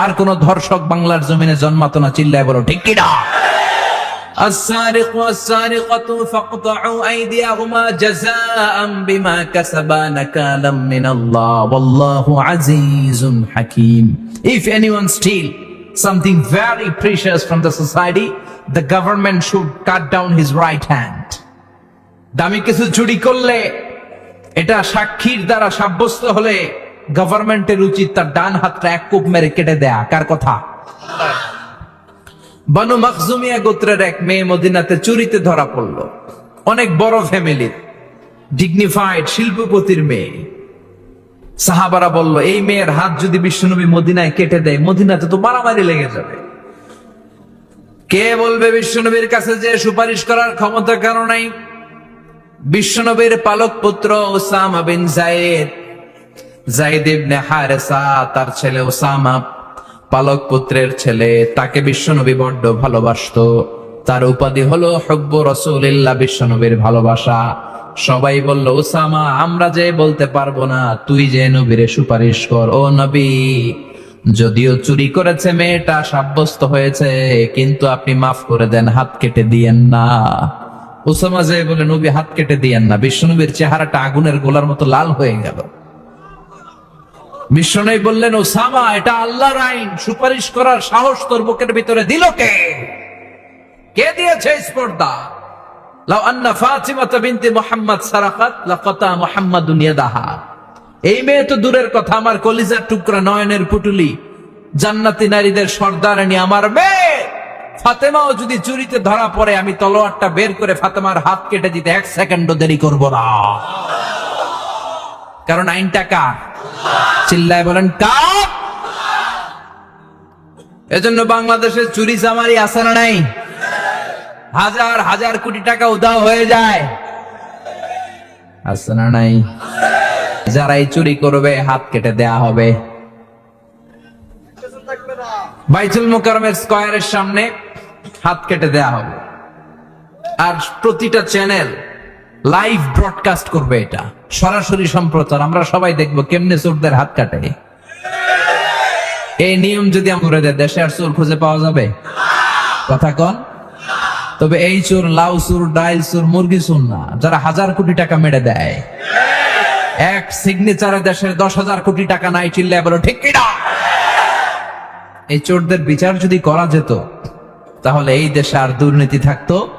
আর কোন ধর্ষক বাংলার জমিনে জন্মাতো না চিল্লায় বলো ঠিক কিনা السارق والسارقة فاقطعوا أيديهما جزاء بما كسبا نكالا من الله والله عزيز حكيم If anyone steal something very precious from the society the government should cut down his right hand দামি কিছু চুরি করলে এটা সাক্ষীর দ্বারা সাব্যস্ত হলে গভর্নমেন্টের উচিত তার ডান হাতটা এক কূপ মেরে কেটে দেয়া। কার কথা? বানু মখজুমিয়া গোত্রের এক মেয়ে মদিনাতে চুরিতে ধরা পড়ল। অনেক বড় ফ্যামিলির ডিগনিফাইড শিল্পপতির মেয়ে। সাহাবারা বলল, এই মেয়ের হাত যদি বিশ্বনবী মদিনায় কেটে দেয়, মদিনাতে তো মারামারি লেগে যাবে। কে বলবে বিশ্বনবীর কাছে যে সুপারিশ করার ক্ষমতা কারও নাই? বিশ্বনবীর পালক পুত্র ওসামা বিন জায়েদ তার ছেলে ওসামা, পালক পুত্রের ছেলে, তাকে বিশ্বনবী বড্ড ভালোবাসতো। তার উপাধি হলো হব্ব রসুলিল্লাহ, বিশ্বনবীর ভালোবাসা। সবাই বলল, ওসামা, আমরা যে বলতে পারব না, তুই যে নবীরে সুপারিশ কর, ও নবী। যদিও চুরি করেছে মেয়েটা, সাব্যস্ত হয়েছে, কিন্তু আপনি মাফ করে দেন, হাত কেটে দিয়েন না। ওসামা যে বলে, নবী, হাত কেটে দিয়েন না। বিশ্বনবীর চেহারাটা আগুনের গোলার মতো লাল হয়ে গেল। বিশ্বনবী বললেন, ওসামা, এটা আল্লাহর আইন। সুপারিশ করার সাহস তোর বুকের ভিতরে দিল কে? কে দিয়েছে স্পর্ধা? দূরের কথা, আমার কলিজার টুকরা নয়নের পুটুলি। জান্নাতি নারীদের আমার মেয়ে। যদি চুরিতে ধরা পড়ে, আমি তলোয়ারটা বের করে ফাতেমার হাত কেটে দিতে এক সেকেন্ডও দেরি করব না। কারণ আইনটা কার? চিল্লায় বলেন কার? এজন্য বাংলাদেশের চুরি চামারি আছে না নাই? হাজার হাজার কোটি টাকা উধাও হয়ে যায়। না নাই? যারাই চুরি করবে, হাত কেটে দেয়া হবে। বাইতুল মোকারমের স্কয়ারের সামনে হাত কেটে দেয়া হবে। আর প্রতিটা চ্যানেল লাইভ ব্রডকাস্ট করবে এটা। সরাসরি সম্প্রচার, আমরা সবাই দেখব কেমনে চোরদের হাত কাটে। এই নিয়ম যদি আমরা দেয় দেশে আর চোর খুঁজে পাওয়া যাবে? কথা কন। তবে এই চোর লাউ চোর, ডাইল চোর, মুরগি চোর না, যারা হাজার কোটি টাকা মেরে দেয়। এক সিগনেচারে দেশের দশ হাজার কোটি টাকা নাই, চিল্লায় বলো, ঠিক কিনা? এই চোরদের বিচার যদি করা যেত, তাহলে এই দেশে আর দুর্নীতি থাকতো?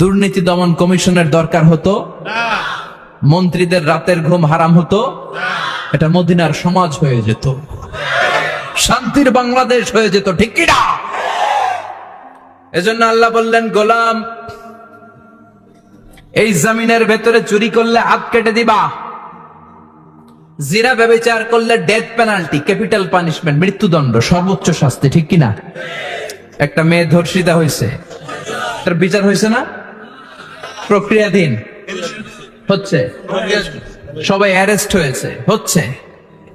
দুর্নীতি দমন কমিশনের দরকার হতো। মন্ত্রীদের রাতের ঘুম হারাম হতো। এটা মদিনার সমাজ হয়ে যেত। শান্তির বাংলাদেশ হয়ে যেত ঠিক কিনা এজন্য আল্লাহ বললেন গোলাম এই জমিনের ভেতরে চুরি করলে হাত কেটে দিবা। জিরা ব্যবচার করলে ডেথ পেনাল্টি ক্যাপিটাল পানিশমেন্ট মৃত্যুদণ্ড সর্বোচ্চ শাস্তি ঠিক কিনা একটা মেয়ে ধর্ষিতা হয়েছে। তার বিচার হয়েছে না? প্রক্রিয়াধীন। হচ্ছে। সবাই অ্যারেস্ট হয়েছে। হচ্ছে।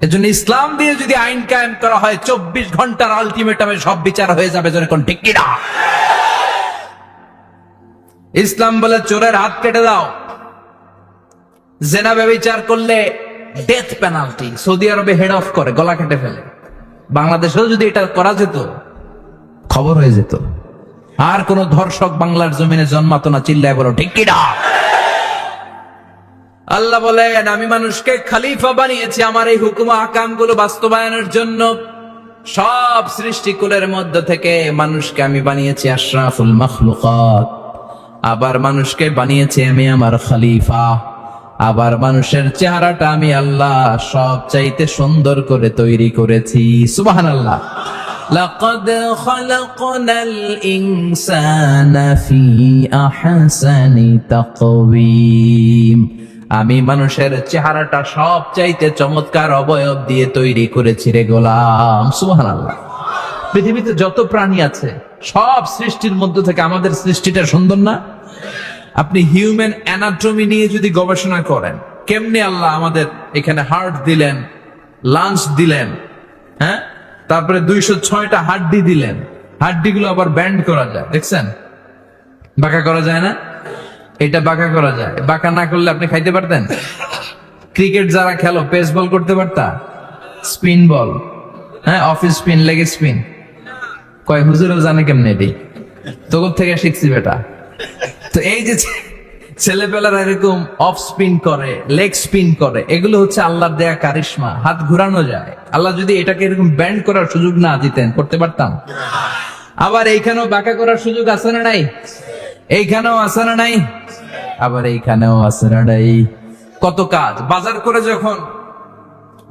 এজন্য ইসলাম দিয়ে যদি আইন কায়েম করা হয়, চব্বিশ ঘণ্টার আলটিমেটামে সব বিচার হয়ে যাবে যেরকম ঠিক কিনা? ইসলাম বলে, চোরের হাত কেটে দাও। জেনা বিচার করলে ডেথ পেনাল্টি সৌদি আরবে হেড অফ করে, গলা কেটে ফেলে। বাংলাদেশেও যদি এটা করা যেত, খবর হয়ে যেত। আর কোন ধর্ষক বাংলার জমিনে জন্মাতো না, চিল্লায় বলো, ঠিক কিনা আল্লাহ বলেন, আমি মানুষকে খালিফা বানিয়েছি, আমার এই হুকুম আকামগুলো বাস্তবায়নের জন্য। সব সৃষ্টিকুলের মধ্য থেকে মানুষকে আমি বানিয়েছি আশরাফুল মখলুকাত। আবার মানুষকে বানিয়েছি আমি আমার খালিফা। আবার মানুষের চেহারাটা আমি আল্লাহ সব চাইতে সুন্দর করে তৈরি করেছি। সুবাহান আল্লাহ لقد خلقنا الإنسان في أحسن تقويم আমি মানুষের চেহারাটা সব চাইতে চমৎকার অবয়ব দিয়ে তৈরি করেছি রে গোলাম সুবহানাল্লাহ পৃথিবীতে যত প্রাণী আছে সব সৃষ্টির মধ্য থেকে আমাদের সৃষ্টিটা সুন্দর না আপনি হিউম্যান অ্যানাটমি নিয়ে যদি গবেষণা করেন কেমনে আল্লাহ আমাদের এখানে হার্ট দিলেন লাঞ্চ দিলেন হ্যাঁ তারপরে দুইশো ছয়টা হাড্ডি দিলেন। হাড্ডি গুলো আবার ব্যান্ড করা যায়, দেখছেন? বাঁকা করা যায় না? এটা বাঁকা করা যায়। বাঁকা না করলে আপনি খাইতে পারতেন? ক্রিকেট যারা খেলো পেস বল করতে পারতা? স্পিন বল হ্যাঁ অফিস স্পিন লেগে স্পিন কয়, হুজুরও জানে কেমনে এটি? তোর থেকে শিখছি বেটা। তো এই যে ছেলেপেলারা এরকম অফ স্পিন করে লেগ স্পিন করে এগুলো হচ্ছে আল্লাহর দেয়া কারিশমা হাত ঘুরানো যায়। আল্লাহ যদি এটাকে এরকম ব্যান্ড করার সুযোগ না দিতেন করতে পারতাম? আবার এইখানেও বাঁকা করার সুযোগ আছে না নাই? এইখানেও আছে না নাই? আবার এইখানেও আছে না নাই? কত কাজ। বাজার করে যখন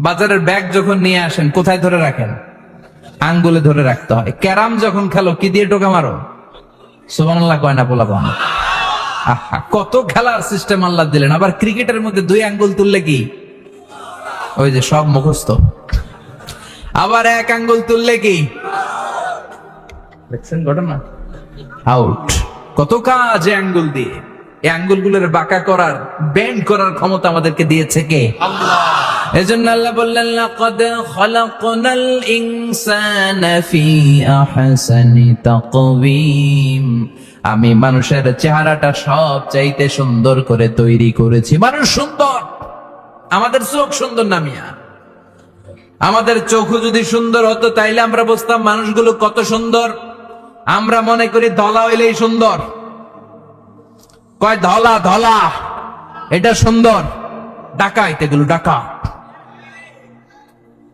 বাজারের ব্যাগ যখন নিয়ে আসেন কোথায় ধরে রাখেন? আঙ্গুলে ধরে রাখতে হয়। ক্যারাম যখন খেলো কি দিয়ে টোকা মারো? সুবহানাল্লাহ কয় পোলাপান? আহা, কত খেলার সিস্টেম আল্লাহ দিলেন। আবার ক্রিকেটের মধ্যে দুই আঙ্গুল তুললে কি? ওই যে সব মুখস্থ। আবার এক আঙ্গুল তুললে কি? দেখছেন ঘটনা? আউট কত কাজ আঙ্গুল দিয়ে। এই আঙ্গুলগুলোর বাঁকা করার ব্যান্ড করার ক্ষমতা আমাদেরকে দিয়েছে কে? এজন্য আল্লাহ বললেন, লাকাদ খালাকনাল ইনসানা ফি আহসানি তাকওয়িম। আমি মানুষের চেহারাটা সব চাইতে সুন্দর করে তৈরি করেছি। মানুষ সুন্দর। আমাদের চোখ সুন্দর না মিয়া? আমাদের চোখ যদি সুন্দর হতো, তাইলে আমরা বুঝতাম মানুষগুলো কত সুন্দর। আমরা মনে করি ধলা হইলেই সুন্দর। কয় ধলা ধলা? এটা সুন্দর। ডাকাইতে এগুলো ডাকা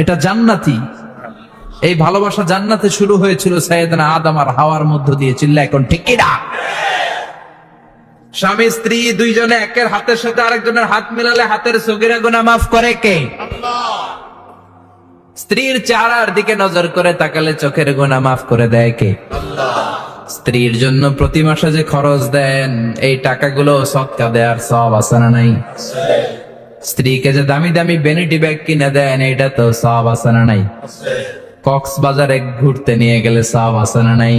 এটা জান্নাতি। এই ভালোবাসা জান্নাতে শুরু হয়েছিল সাইয়েদনা আদম আর হাওয়ার মধ্য দিয়ে চিল্লা এখন ঠিক স্বামী, স্ত্রী, দুইজনে একের হাতের সাথে আরেকজনের হাত মিলালে হাতের সগিরা গুনা মাফ করে কে? স্ত্রীর চেহারার দিকে নজর করে তাকালে চোখের গোনা মাফ করে দেয় কে? স্ত্রীর জন্য প্রতি মাসে যে খরচ দেন, এই টাকাগুলো সৎকা দেয়ার সব আছে না নাই। স্ত্রীকে যে দামি দামি বেনিটি ব্যাগ কিনে দেন এটা তো সব আছে না নাই? কক্সবাজারে ঘুরতে নিয়ে গেলে সব আছে না নাই?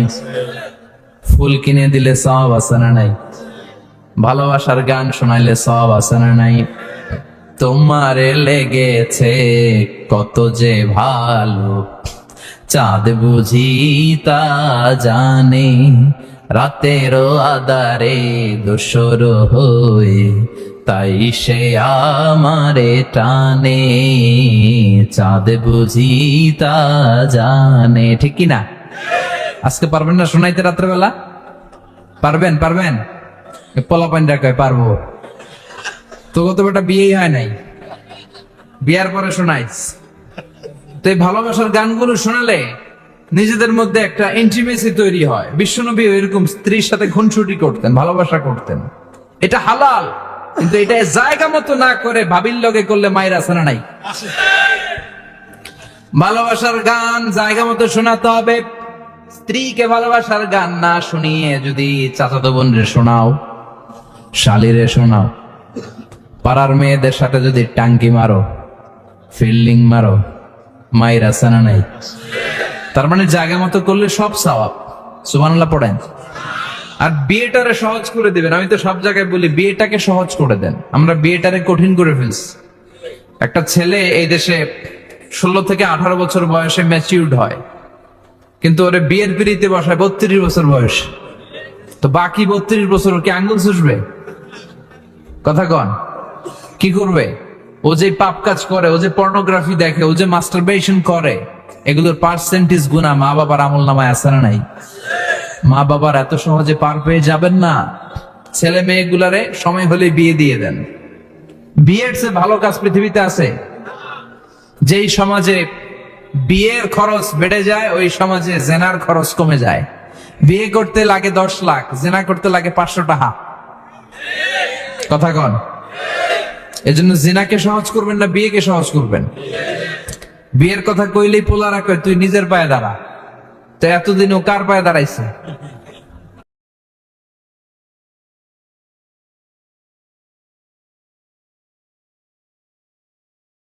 ফুল কিনে দিলে সব আছে না নাই? ভালোবাসার গান শোনাইলে সব আছে না নাই? তোমারে লেগেছে কত যে ভালো, চাঁদ বুঝি তা জানে। রাতেরও আদারে দোসর হয়ে তাই সে আমারে টানে, চাঁদ বুঝি তা জানে। ঠিক কি না আজকে পারবেন না শোনাইতে রাত্রেবেলা? পারবেন পারবেন? পোলা পান্ডা কয় পারব। তো কত বেটা বিয়েই হয় নাই। বিয়ার পরে শোনাইস। তো এই ভালোবাসার গানগুলো শোনালে নিজেদের মধ্যে একটা ইন্টিমেসি তৈরি হয়। বিশ্বনবী এরকম স্ত্রীর সাথে খুনসুটি করতেন, ভালোবাসা করতেন। এটা হালাল। কিন্তু এটা জায়গা মতো না করে ভাবির লগে করলে মায়ের আছে না নাই? ভালোবাসার গান জায়গা মতো শোনাতে হবে। স্ত্রীকে ভালোবাসার গান না শুনিয়ে যদি চাচাতো বোনরে শোনাও, শালিরে শোনাও, পাড়ার মেয়েদের সাথে যদি টাঙ্কি মারো, ফিল্ডিং মারো, মায়ের আসানা নাই? তার মানে জায়গা মতো করলে সব সওয়াব সুবহানাল্লাহ, পড়েন। আর বিয়েটারে সহজ করে দিবেন। আমি তো সব জায়গায় বলি, বিয়েটাকে সহজ করে দেন। আমরা বিয়েটারে কঠিন করে ফেলছি। একটা ছেলে এই দেশে ষোলো থেকে আঠারো বছর বয়সে ম্যাচিউর্ড হয়। কিন্তু ওরে বিয়ের পিড়িতে বসায় বত্রিশ বছর বয়স। তো বাকি বত্রিশ বছর ওর কি আঙ্গুল চুষবে? কথা কন। কি করবে? ও যে পাপ কাজ করে, ও যে পর্নোগ্রাফি দেখে, ও যে মাস্টারবেশন করে, এগুলোর পার্সেন্টেজ গুণা মা বাবার আমল নামায় আছে না নাই? মা বাবার এত সহজে পার পেয়ে যাবেন না। ছেলে মেয়েগুলারে সময় হলে বিয়ে দিয়ে দেন। বিয়ের চেয়ে ভালো কাজ পৃথিবীতে আছে। যেই সমাজে বিয়ের খরচ বেড়ে যায়, ওই সমাজে জেনার খরচ কমে যায়। বিয়ে করতে লাগে দশ লাখ, জেনা করতে লাগে পাঁচশো টাকা। কথা কন। এই এজন্য জিনাকে সহজ করবেন না বিয়েকে সহজ করবেন। বিয়ের কথা কইলেই পোলা রাখবে তুই নিজের পায়ে দাঁড়া। তো এতদিন ও কার পায়ে দাঁড়াইছে?